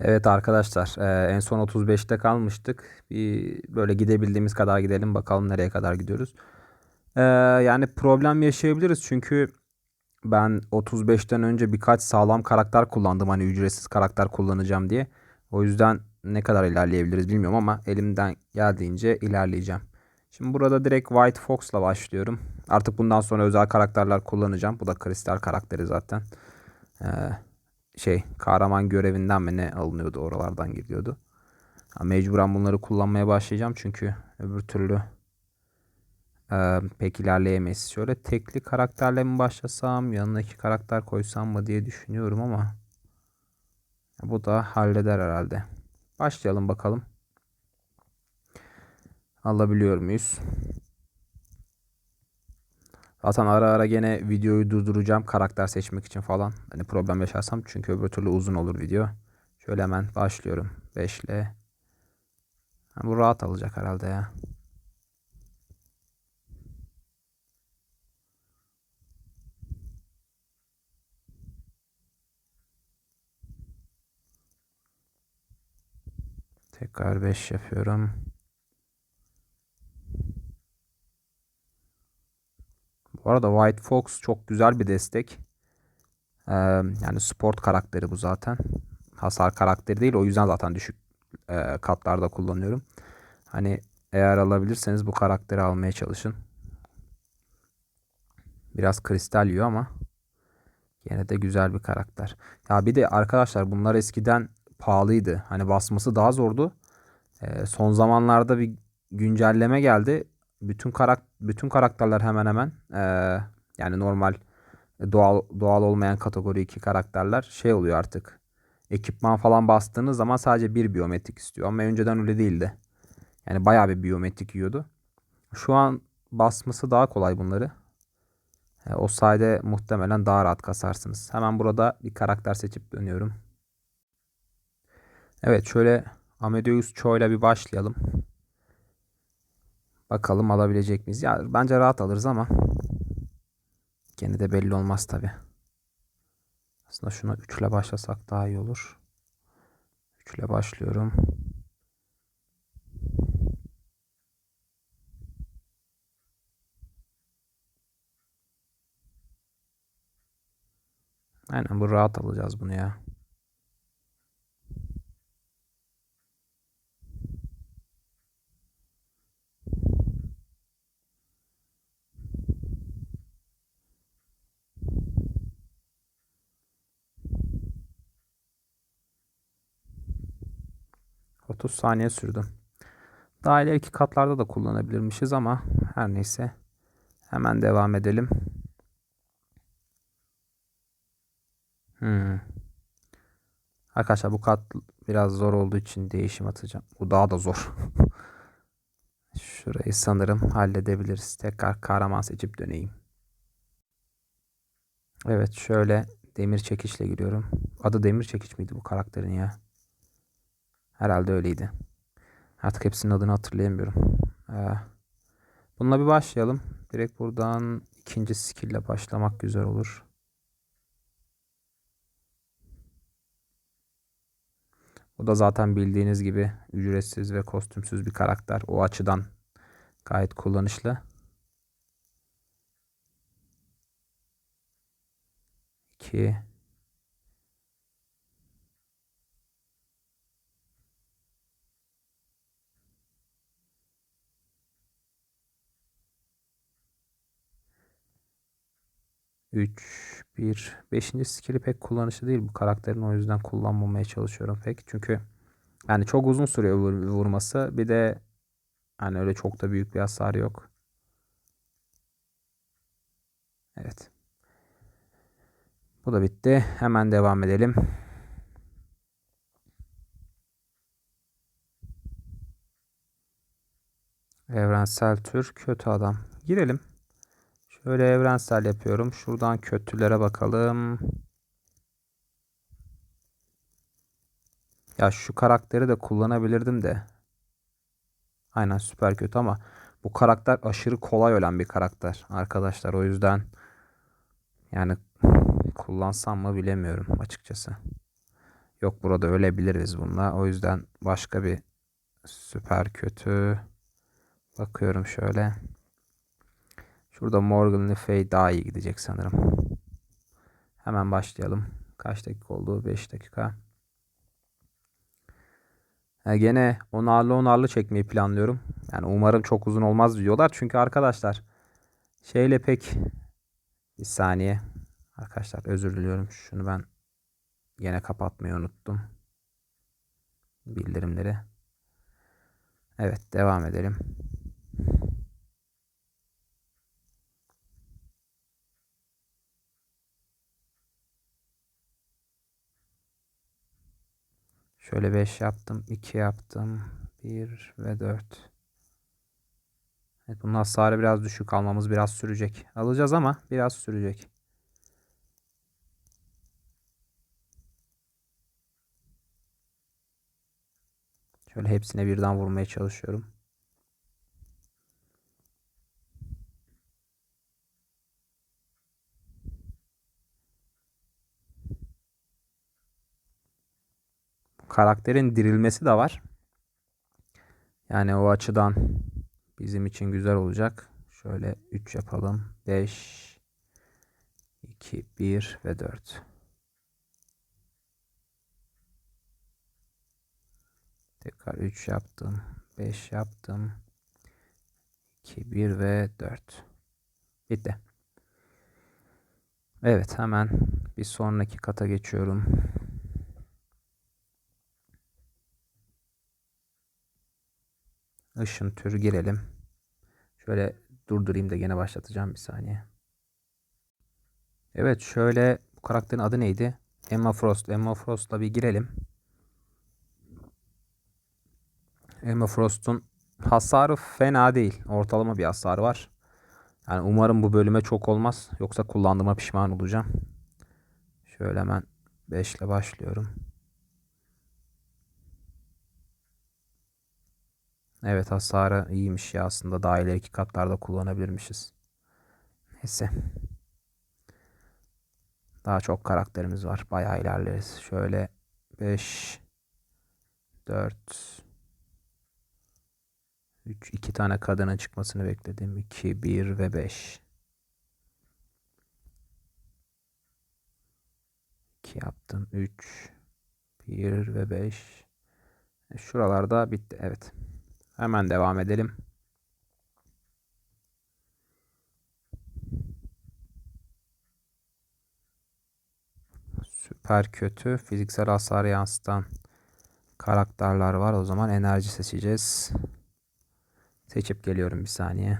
Evet arkadaşlar, e, en son 35'te kalmıştık. Bir böyle gidebildiğimiz kadar gidelim bakalım nereye kadar gidiyoruz. E, yani problem yaşayabiliriz çünkü ben 35'ten önce birkaç sağlam karakter kullandım hani ücretsiz karakter kullanacağım diye. O yüzden ne kadar ilerleyebiliriz bilmiyorum ama elimden geldiğince ilerleyeceğim. Şimdi burada direkt White Fox'la başlıyorum. Artık bundan sonra özel karakterler kullanacağım. Bu da kristal karakteri zaten. E, şey kahraman görevinden mi ne alınıyordu oralardan geliyordu. Ha, mecburen bunları kullanmaya başlayacağım çünkü öbür türlü e, pek ilerleyemeyiz. Şöyle tekli karakterle mi başlasam yanına iki karakter koysam mı diye düşünüyorum ama bu da halleder herhalde. Başlayalım bakalım. Alabiliyor muyuz? Zaten ara ara gene videoyu durduracağım karakter seçmek için falan. Hani problem yaşarsam çünkü öbür türlü uzun olur video. Şöyle hemen başlıyorum. 5 ile. Bu rahat alacak herhalde ya. Tekrar 5 yapıyorum. Bu arada White Fox çok güzel bir destek. Ee, yani sport karakteri bu zaten. Hasar karakteri değil. O yüzden zaten düşük e, katlarda kullanıyorum. Hani eğer alabilirseniz bu karakteri almaya çalışın. Biraz kristal yiyor ama yine de güzel bir karakter. Ya bir de arkadaşlar bunlar eskiden pahalıydı. Hani basması daha zordu. Ee, son zamanlarda bir güncelleme geldi. Bütün karak bütün karakterler hemen hemen eee, yani normal doğal doğal olmayan kategori 2 karakterler şey oluyor artık. Ekipman falan bastığınız zaman sadece bir biyometrik istiyor ama önceden öyle değildi. Yani bayağı bir biyometrik yiyordu. Şu an basması daha kolay bunları. E, o sayede muhtemelen daha rahat kasarsınız. Hemen burada bir karakter seçip dönüyorum. Evet şöyle Amadeus Cho ile bir başlayalım. Bakalım alabilecek miyiz? Ya bence rahat alırız ama gene de belli olmaz tabi. Aslında şuna 3 ile başlasak daha iyi olur. 3 ile başlıyorum. Aynen bu rahat alacağız bunu ya. 30 saniye sürdü. Daha ileriki katlarda da kullanabilirmişiz ama her neyse. Hemen devam edelim. Hmm. Arkadaşlar bu kat biraz zor olduğu için değişim atacağım. Bu daha da zor. Şurayı sanırım halledebiliriz. Tekrar kahraman seçip döneyim. Evet şöyle demir çekişle giriyorum. Adı demir çekiç miydi bu karakterin ya? Herhalde öyleydi. Artık hepsinin adını hatırlayamıyorum. Ee, bununla bir başlayalım. Direkt buradan ikinci skill başlamak güzel olur. Bu da zaten bildiğiniz gibi ücretsiz ve kostümsüz bir karakter. O açıdan gayet kullanışlı. 2 3, 1. 5. skill'i pek kullanışlı değil bu karakterin. O yüzden kullanmamaya çalışıyorum pek. Çünkü yani çok uzun sürüyor vur- vurması. Bir de hani öyle çok da büyük bir hasar yok. Evet. Bu da bitti. Hemen devam edelim. Evrensel tür kötü adam. Girelim. Şöyle evrensel yapıyorum. Şuradan kötülere bakalım. Ya şu karakteri de kullanabilirdim de. Aynen süper kötü ama bu karakter aşırı kolay ölen bir karakter arkadaşlar. O yüzden yani kullansam mı bilemiyorum açıkçası. Yok burada ölebiliriz bununla. O yüzden başka bir süper kötü. Bakıyorum şöyle. Şurada Morgan Le Fay daha iyi gidecek sanırım. Hemen başlayalım. Kaç dakika oldu? 5 dakika. Ha, gene onarlı onarlı çekmeyi planlıyorum. Yani umarım çok uzun olmaz videolar. Çünkü arkadaşlar şeyle pek bir saniye. Arkadaşlar özür diliyorum. Şunu ben gene kapatmayı unuttum. Bildirimleri. Evet devam edelim. Şöyle 5 yaptım. 2 yaptım. 1 ve 4. Evet bunun hasarı biraz düşük almamız biraz sürecek. Alacağız ama biraz sürecek. Şöyle hepsine birden vurmaya çalışıyorum. Karakterin dirilmesi de var. Yani o açıdan bizim için güzel olacak. Şöyle 3 yapalım. 5 2 1 ve 4. Tekrar 3 yaptım. 5 yaptım. 2 1 ve 4. Bitti. Evet hemen bir sonraki kata geçiyorum. Işın türü girelim. Şöyle durdurayım da gene başlatacağım bir saniye. Evet şöyle bu karakterin adı neydi? Emma Frost. Emma Frost'la bir girelim. Emma Frost'un hasarı fena değil. Ortalama bir hasarı var. Yani umarım bu bölüme çok olmaz. Yoksa kullandığıma pişman olacağım. Şöyle hemen 5 ile başlıyorum. Evet hasarı iyiymiş ya aslında daha ileriki katlarda kullanabilirmişiz. Neyse. Daha çok karakterimiz var. Bayağı ilerleriz. Şöyle 5 4 3 2 tane kadının çıkmasını bekledim. 2 1 ve 5 2 yaptım. 3 1 ve 5 Şuralarda bitti. Evet. Hemen devam edelim. Süper kötü. Fiziksel hasar yansıtan karakterler var. O zaman enerji seçeceğiz. Seçip geliyorum bir saniye.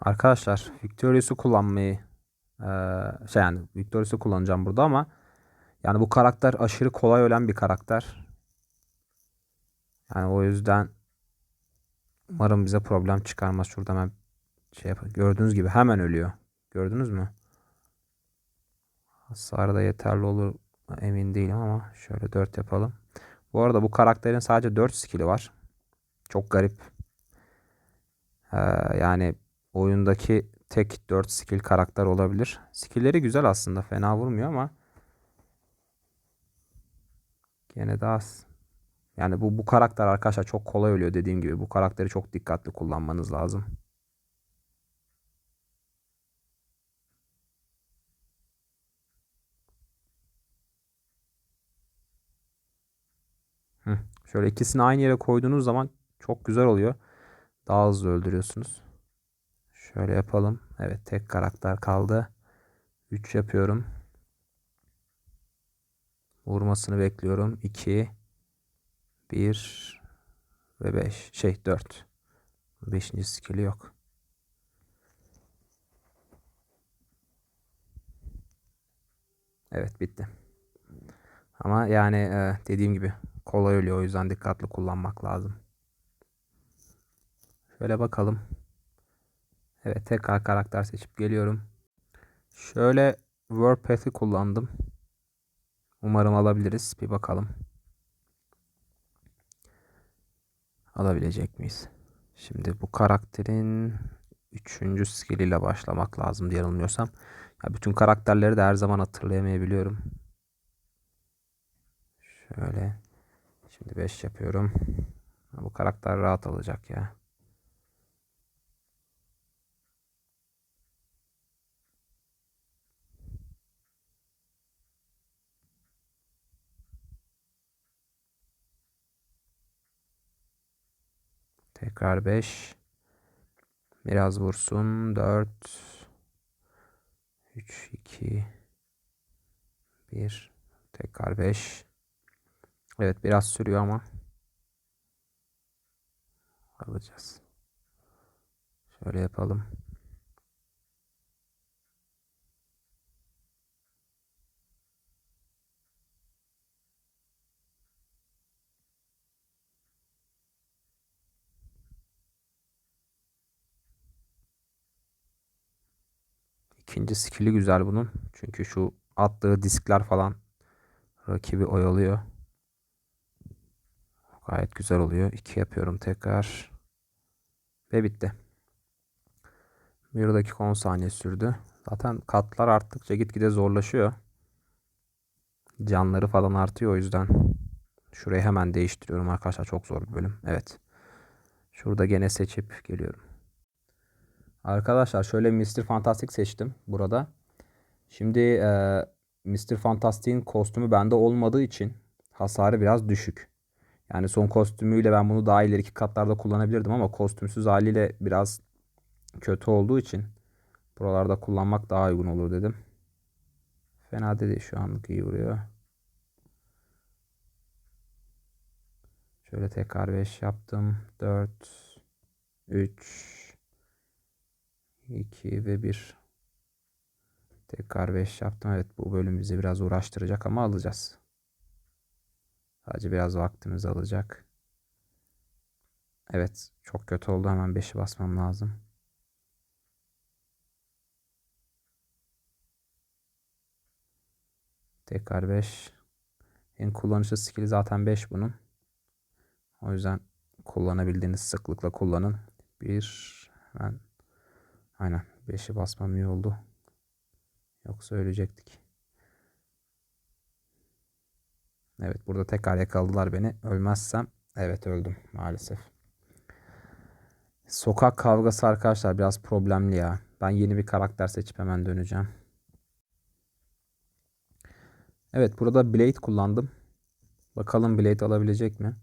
Arkadaşlar Victorious'u kullanmayı şey yani Victorious'u kullanacağım burada ama yani bu karakter aşırı kolay ölen bir karakter. Yani o yüzden umarım bize problem çıkarmaz. Şurada hemen şey yapın. Gördüğünüz gibi hemen ölüyor. Gördünüz mü? Hasarı da yeterli olur emin değilim ama şöyle 4 yapalım. Bu arada bu karakterin sadece 4 skill'i var. Çok garip. Ee, yani oyundaki tek 4 skill karakter olabilir. Skill'leri güzel aslında. Fena vurmuyor ama gene daha yani bu, bu karakter arkadaşlar çok kolay ölüyor dediğim gibi. Bu karakteri çok dikkatli kullanmanız lazım. Şöyle ikisini aynı yere koyduğunuz zaman çok güzel oluyor. Daha hızlı öldürüyorsunuz. Şöyle yapalım. Evet tek karakter kaldı. 3 yapıyorum. Vurmasını bekliyorum. 2 1 ve 5. Şey 4. 5. skill'i yok. Evet bitti. Ama yani e, dediğim gibi kolay ölüyor o yüzden dikkatli kullanmak lazım. Şöyle bakalım. Evet tekrar karakter seçip geliyorum. Şöyle Warpath'i kullandım. Umarım alabiliriz. Bir bakalım. Alabilecek miyiz? Şimdi bu karakterin üçüncü skill ile başlamak lazım diye yanılmıyorsam. Ya bütün karakterleri de her zaman hatırlayamayabiliyorum. Şöyle. Şimdi 5 yapıyorum. Bu karakter rahat alacak ya. Tekrar 5. Biraz vursun. 4 3 2 1 Tekrar 5. Evet biraz sürüyor ama alacağız. Şöyle yapalım. İkinci skill'i güzel bunun. Çünkü şu attığı diskler falan rakibi oyalıyor. Gayet güzel oluyor. 2 yapıyorum tekrar. Ve bitti. 1 dakika 10 saniye sürdü. Zaten katlar arttıkça gitgide zorlaşıyor. Canları falan artıyor o yüzden. Şurayı hemen değiştiriyorum arkadaşlar. Çok zor bir bölüm. Evet. Şurada gene seçip geliyorum. Arkadaşlar şöyle Mr. Fantastic seçtim burada. Şimdi e, Mr. Fantastic'in kostümü bende olmadığı için hasarı biraz düşük. Yani son kostümüyle ben bunu daha ileriki katlarda kullanabilirdim ama kostümsüz haliyle biraz kötü olduğu için buralarda kullanmak daha uygun olur dedim. Fena değil şu anlık iyi vuruyor. Şöyle tekrar 5 yaptım. 4 3 2 ve 1 Tekrar 5 yaptım. Evet bu bölüm bizi biraz uğraştıracak ama alacağız. Sadece biraz vaktimiz alacak. Evet çok kötü oldu. Hemen 5'i basmam lazım. Tekrar 5. En kullanışlı skill zaten 5 bunun. O yüzden kullanabildiğiniz sıklıkla kullanın. 1 hemen aynen 5'i basmam iyi oldu. Yoksa ölecektik. Evet burada tekrar yakaladılar beni. Ölmezsem evet öldüm maalesef. Sokak kavgası arkadaşlar biraz problemli ya. Ben yeni bir karakter seçip hemen döneceğim. Evet burada Blade kullandım. Bakalım Blade alabilecek mi?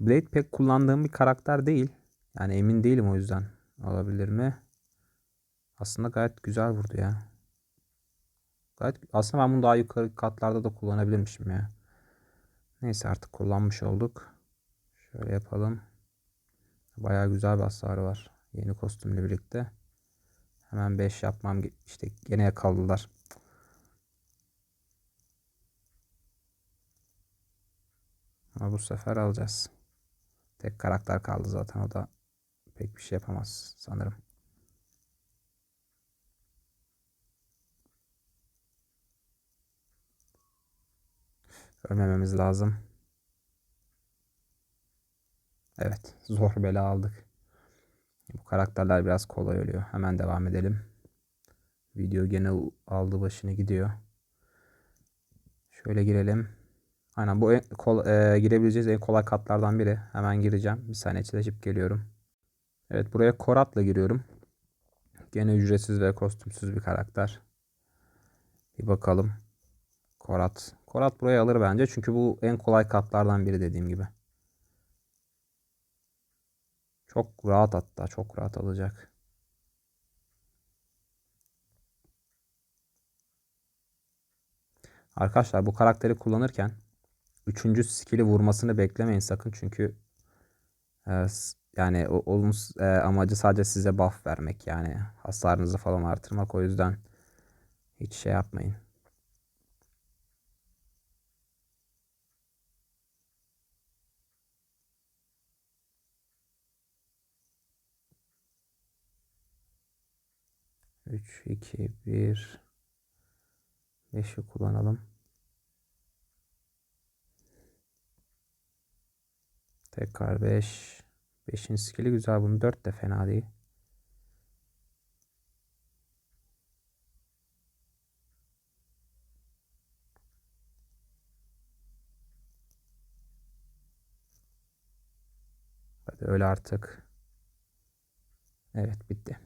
Blade pek kullandığım bir karakter değil. Yani emin değilim o yüzden. Alabilir mi? Aslında gayet güzel vurdu ya. Gayet, aslında ben bunu daha yukarı katlarda da kullanabilirmişim ya. Neyse artık kullanmış olduk. Şöyle yapalım. Baya güzel bir hasarı var. Yeni kostümle birlikte. Hemen 5 yapmam işte gene yakaladılar. Ama bu sefer alacağız. Tek karakter kaldı zaten o da pek bir şey yapamaz sanırım. Ölmememiz lazım. Evet. Zor bela aldık. Bu karakterler biraz kolay ölüyor. Hemen devam edelim. Video gene aldı başını gidiyor. Şöyle girelim. Aynen bu en kol, e, girebileceğiz en kolay katlardan biri. Hemen gireceğim. Bir saniye çalışıp geliyorum. Evet buraya Korat'la giriyorum. Gene ücretsiz ve kostümsüz bir karakter. Bir bakalım. Korat. Korat buraya alır bence. Çünkü bu en kolay katlardan biri dediğim gibi. Çok rahat hatta. Çok rahat alacak. Arkadaşlar bu karakteri kullanırken üçüncü skill'i vurmasını beklemeyin sakın. Çünkü e, yani onun e, amacı sadece size buff vermek. Yani hasarınızı falan artırmak. O yüzden hiç şey yapmayın. 3, 2, 1, 5'i kullanalım. Tekrar 5. 5'in skill'i güzel. Bunun 4 de fena değil. Hadi öyle artık. Evet bitti.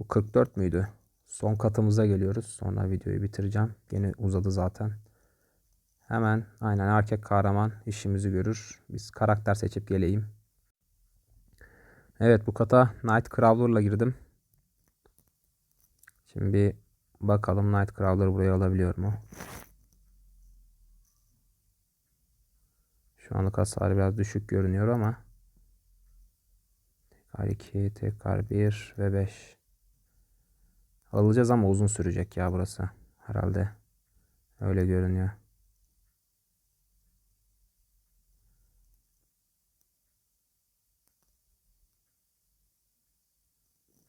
Bu 44 müydü? Son katımıza geliyoruz. Sonra videoyu bitireceğim. Yine uzadı zaten. Hemen aynen erkek kahraman işimizi görür. Biz karakter seçip geleyim. Evet bu kata Nightcrawler'la girdim. Şimdi bir bakalım Nightcrawler buraya alabiliyor mu? Şu anlık hasarı biraz düşük görünüyor ama. Tekrar 2, tekrar 1 ve 5. Alacağız ama uzun sürecek ya burası. Herhalde. Öyle görünüyor.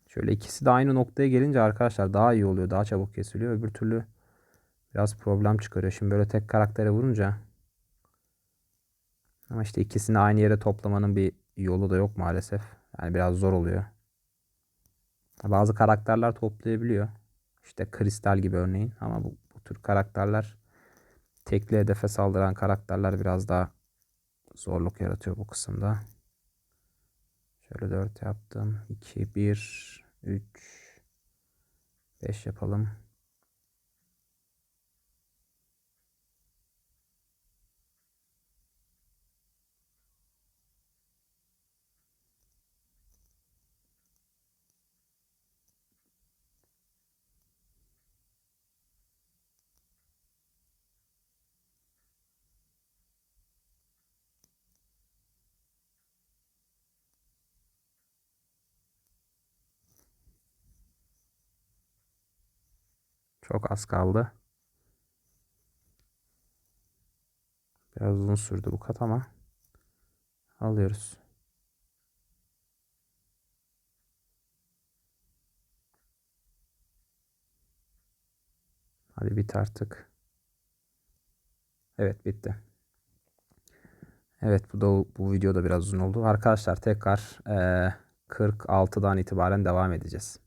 Şöyle ikisi de aynı noktaya gelince arkadaşlar daha iyi oluyor. Daha çabuk kesiliyor. Öbür türlü biraz problem çıkarıyor. Şimdi böyle tek karaktere vurunca ama işte ikisini aynı yere toplamanın bir yolu da yok maalesef. Yani biraz zor oluyor. Bazı karakterler toplayabiliyor. İşte kristal gibi örneğin. Ama bu, bu tür karakterler tekli hedefe saldıran karakterler biraz daha zorluk yaratıyor bu kısımda. Şöyle 4 yaptım. 2, 1, 3, 5 yapalım. Çok az kaldı. Biraz uzun sürdü bu kat ama alıyoruz. Hadi bit artık. Evet bitti. Evet bu da bu video da biraz uzun oldu. Arkadaşlar tekrar eee 46'dan itibaren devam edeceğiz.